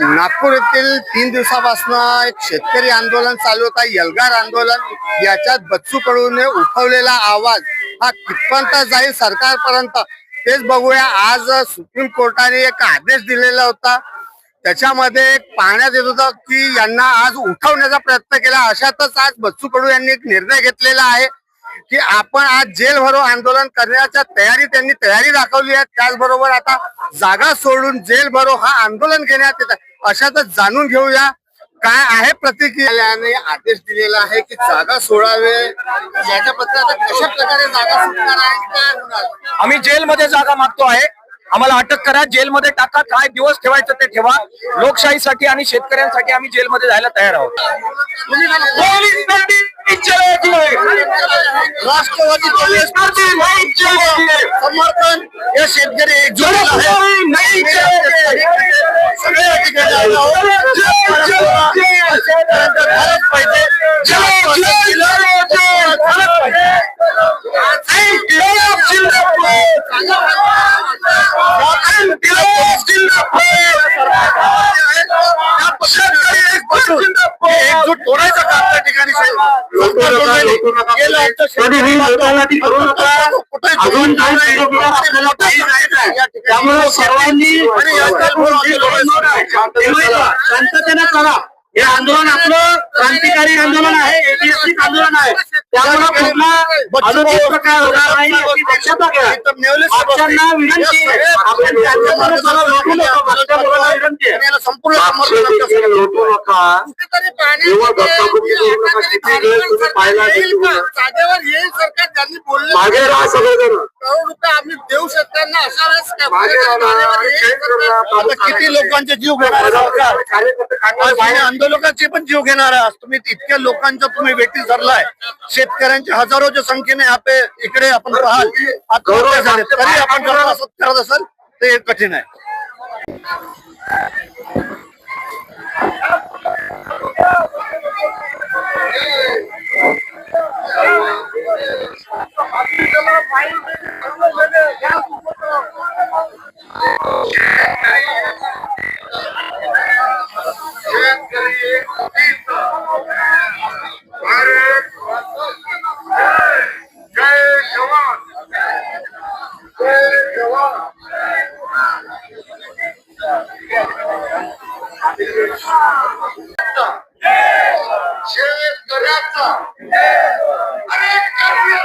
नागपूर येथील तीन दिवसापासून एक शेतकरी आंदोलन चालू होता यलगार आंदोलन. याच्यात बच्चू कडूने उठवलेला आवाज हा कितपर्यंत जाईल सरकारपर्यंत तेच बघूया. आज सुप्रीम कोर्टाने एक आदेश दिलेला होता. त्याच्यामध्ये पाहण्यात येत होतं की यांना आज उठवण्याचा प्रयत्न केला. अशातच आज बच्चू कडू यांनी एक निर्णय घेतलेला आहे की आपण आज जेल भरो आंदोलन करण्याच्या तयारी त्यांनी तयारी दाखवली आहे. त्याचबरोबर आता जागा सोडून जेल भरो हा आंदोलन घेण्यात येत आहे. अशातच जाणून घेऊया काय आहे प्रतिक्रियाने आदेश दिलेला आहे की जागा सोडावे? याच्याबद्दल आता कशा प्रकारे जागा सुटणार आहे? काय आम्ही जेलमध्ये जागा मागतो आहे. आम्हाला अटक करा. जेलमध्ये टाका. काय दिवस ठेवायचं ते ठेवा. लोकशाहीसाठी आणि शेतकऱ्यांसाठी आम्ही जेलमध्ये जायला तयार आहोत. राष्ट्रवादी काँग्रेस पार्टी समर्थन हे शेतकरी एकजूट जिंदाबाद. एकजूट होण्याचं काम त्या ठिकाणी त्यामुळे सर्वांनी शांततेने करा. हे आंदोलन आपलं क्रांतिकारी आंदोलन आहे ऐतिहासिक आंदोलन आहे त्यामुळे कुठला अनुचित प्रकार होणार नाही याची दक्षता घ्या आपल्यांना विनंती आहे. आपण त्यांच्याकडे जरा लोटू नका. आपल्या मुलांना विनंती आहे. याला संपूर्ण लोटू नका करू नका. किती वेळ तुम्ही पाहिला मागे राहा सगळेजण करोड रुपये आम्ही देऊ अशा वेळेस किती लोकांचे जीव घेणार आंदोलकांचे पण जीव घेणार आहात तुम्ही इतक्या लोकांचा तुम्ही वेटी धरलाय. शेतकऱ्यांच्या हजारोच्या संख्येने आपे इकडे आपण पाहाल. तरी आपण करत असाल हे कठीण आहे. शेतकऱ्याचा अनेक कार्य